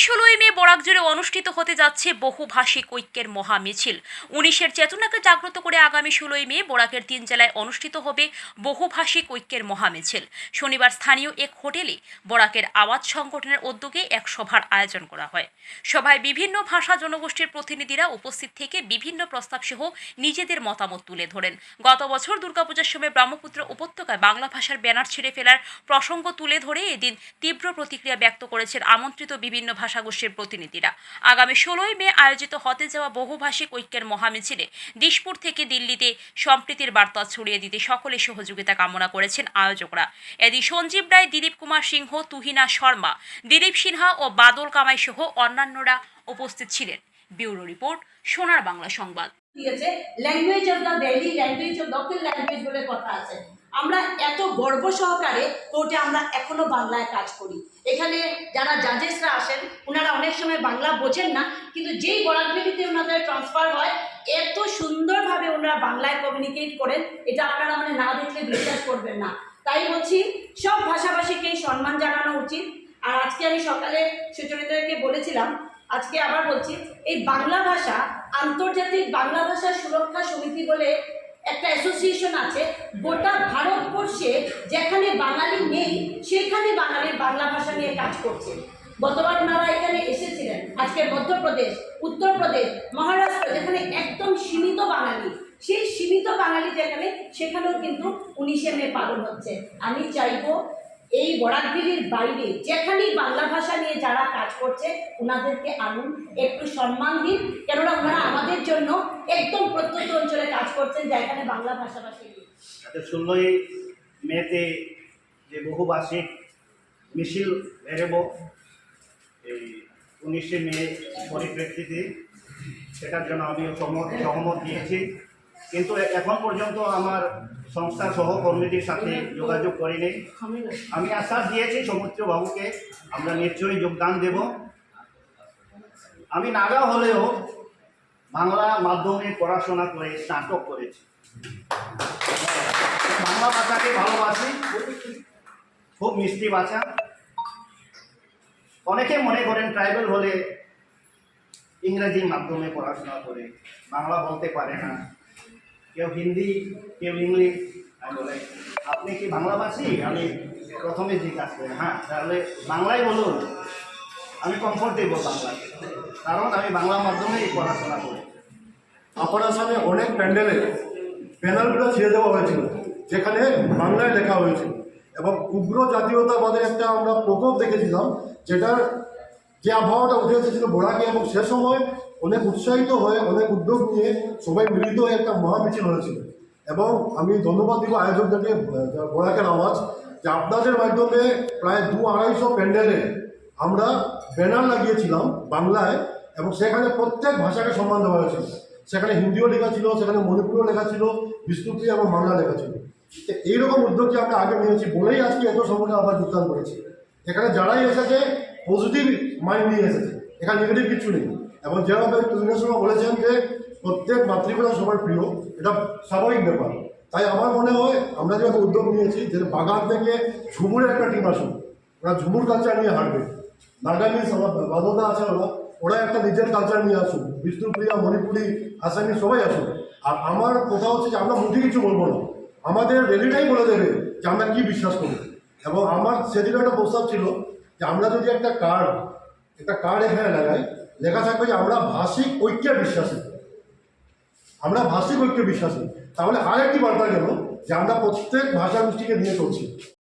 ষোলোই মে বরাক জুড়ে অনুষ্ঠিত হতে যাচ্ছে বহুভাষিক ঐক্যের মহা মিছিল উনিশের চেতনাকে জাগ্রত করে আগামী ষোলোই মে বরাকের তিন জেলায় অনুষ্ঠিত হবে বহুভাষিক ঐক্যের মহা মিছিল শনিবার স্থানীয় এক হোটেলে বরাকের আওয়াজ সংগঠনের উদ্যোগে এক সভার আয়োজন করা হয়। সভায় বিভিন্ন ভাষা জনগোষ্ঠীর প্রতিনিধিরা উপস্থিত থেকে বিভিন্ন প্রস্তাব সহ নিজেদের মতামত তুলে ধরেন। গত বছর দুর্গাপূজার সময় ব্রহ্মপুত্র উপত্যকায় বাংলা ভাষার ব্যানার ছিঁড়ে ফেলার প্রসঙ্গ তুলে ধরে এদিন তীব্র প্রতিক্রিয়া ব্যক্ত করেছেন আমন্ত্রিত বিভিন্ন ভাষাগোষ্ঠীর প্রতিনিধিরা। আগামী ষোলোই মে আয়োজিত হতে যাওয়া বহুভাষিক ঐক্যের মহামিছিলে দিশপুর থেকে দিল্লিতে সম্প্রীতির বার্তা ছড়িয়ে দিতে সকলের সহযোগিতা কামনা করেছেন আয়োজকরা। এদিন সঞ্জীব রায়, দিলীপ কুমার সিংহ, তুহিনা শর্মা, দিলীপ সিনহা ও বাদল কামাই সহ অন্যান্যরা উপস্থিত ছিলেন। ব্যুরো রিপোর্ট, সোনার বাংলা সংবাদ। দিয়েছে language of the valley language of local language বলে কথা আছে। আমরা এত গর্ব সহকারে কোর্টে আমরা এখনও বাংলায় কাজ করি। এখানে যারা জাজেসরা আসেন ওনারা অনেক সময় বাংলা বোঝেন না, কিন্তু যেই বরাকভেলিতে ওনাদের ট্রান্সফার হয়, এত সুন্দরভাবে ওনারা বাংলায় কমিউনিকেট করেন, এটা আপনারা মানে না দেখলে বিশ্বাস করবেন না। তাই বলছি, সব ভাষাভাষীকেই সম্মান জানানো উচিত। আর আজকে আমি সকালে সুচরিতাকে বলেছিলাম, আজকে আবার বলছি, এই বাংলা ভাষা আন্তর্জাতিক বাংলা ভাষা সুরক্ষা সমিতি বলে একটা অ্যাসোসিয়েশন আছে, গোটা ভারতবর্ষে যেখানে বাঙালি নেই, সেখানে বাঙালির বাংলা ভাষা নিয়ে কাজ করছে। গতবার ওনারা এখানে এসেছিলেন, আজকে মধ্যপ্রদেশ, উত্তরপ্রদেশ, মহারাষ্ট্র, যেখানে একদম সীমিত বাঙালি। সেই সীমিত বাঙালি যেখানে, সেখানেও কিন্তু উনিশে মে পালন হচ্ছে। আমি চাইব এই বরাকদিলির বাইরে যেখানেই বাংলা ভাষা নিয়ে যারা কাজ করছে, ওনাদেরকে আনুন, একটু সম্মান দিন। কেননা ওনারা আমাদের জন্য একদম প্রত্যন্ত অঞ্চলে কাজ করছেন যেখানে বাংলা ভাষাভাষী আচ্ছা ষোলোই মেতে যে বহুভাষিক মিছিল বেরোব, এই উনিশে মে পরিপ্রেক্ষিতে, সেটার জন্য সহমত সহমত দিয়েছি। কিন্তু এখন পর্যন্ত আমার সংস্থার সহকর্মীদের সাথে যোগাযোগ করিনি। আমি আশ্বাস দিয়েছি সমুদ্র বাবুকে আমরা নিশ্চয়ই যোগদান দেব। আমি নাগা হলেও বাংলা মাধ্যমে পড়াশোনা করে, স্নাতক করেছি। বাংলা ভাষাকে ভালোবাসি। খুব মিষ্টি ভাষা। অনেকে মনে করেন ট্রাইবেল হলে ইংরেজি মাধ্যমে পড়াশোনা করে, বাংলা বলতে পারে না। কেউ হিন্দি, কেউ ইংলিশ। আমি বলে, আপনি কি বাংলাভাষী? আমি প্রথমে জিজ্ঞাসা করি হ্যাঁ তাহলে বাংলায় বলুন। আমি কমফোর্টেবল বাংলা কারণ আমি বাংলা মাধ্যমেই পড়াশোনা করি। আপনার আসামে অনেক প্যান্ডেলে ব্যানারগুলো ছেড়ে দেওয়া হয়েছিল, যেখানে বাংলায় লেখা হয়েছিল এবং উগ্র জাতীয়তাবাদের একটা আমরা প্রকোপ দেখেছিলাম যেটার যে আবহাওয়াটা উঠে এসেছিল বোরাকে এবং সে সময় অনেক উৎসাহিত হয়ে অনেক উদ্যোগ নিয়ে সবাই মিলিত হয়ে একটা মহামিছিল হয়েছিল। এবং আমি ধন্যবাদ দিব আয়োজকদেরকে আহ, বোরাকের আওয়াজ যে আপনাদের মাধ্যমে প্রায় দু আড়াইশো প্যান্ডেলে আমরা ব্যানার লাগিয়েছিলাম বাংলায় এবং সেখানে প্রত্যেক ভাষাকে সম্মান দেওয়া হয়েছিল। সেখানে হিন্দিও লেখা ছিল সেখানে মণিপুরও লেখা ছিল বিষ্ণুপ্রিয়া এবং বাংলা লেখা ছিল। এইরকম উদ্যোগ যে আমরা আগে নিয়েছি বলেই আজকে এত সময়টা আবার যোগদান করেছি। এখানে যারাই এসেছে পজিটিভ মাইন্ড নিয়ে এসেছে। এখানে নেগেটিভ কিছু নেই। এবং যেভাবে তুমিনের সময় বলেছেন যে প্রত্যেক মাতৃভাষা সবার প্রিয়, এটা স্বাভাবিক ব্যাপার। তাই আমার মনে হয়, আমরা যে উদ্যোগ নিয়েছি যে বাগান থেকে ঝুমুরের একটা টিম আসুন ওরা ঝুমুর কালচার নিয়ে হাঁটবে। আমার বাদনা আছে ওরা ওরা একটা নিজের কালচার নিয়ে আসুন বিষ্ণুপ্রিয়া, মণিপুরি, আসামি সবাই আসুক। আর আমার কথা হচ্ছে যে আমরা মুখে কিছু বলব না। আমাদের রেলিটাই বলে দেবে যে আমরা কি বিশ্বাস করি এবং আমার সেদিন একটা প্রস্তাব ছিল যে আমরা যদি একটা কার্ড একটা কার্ড এখানে লাগাই, লেখা থাকবে যে আমরা ভাষিক ঐক্যে বিশ্বাসী। আমরা ভাষিক ঐক্যে বিশ্বাসী। তাহলে আর একটি বার্তা গেল যে আমরা প্রত্যেক ভাষা গোষ্ঠীকে নিয়ে চলছি।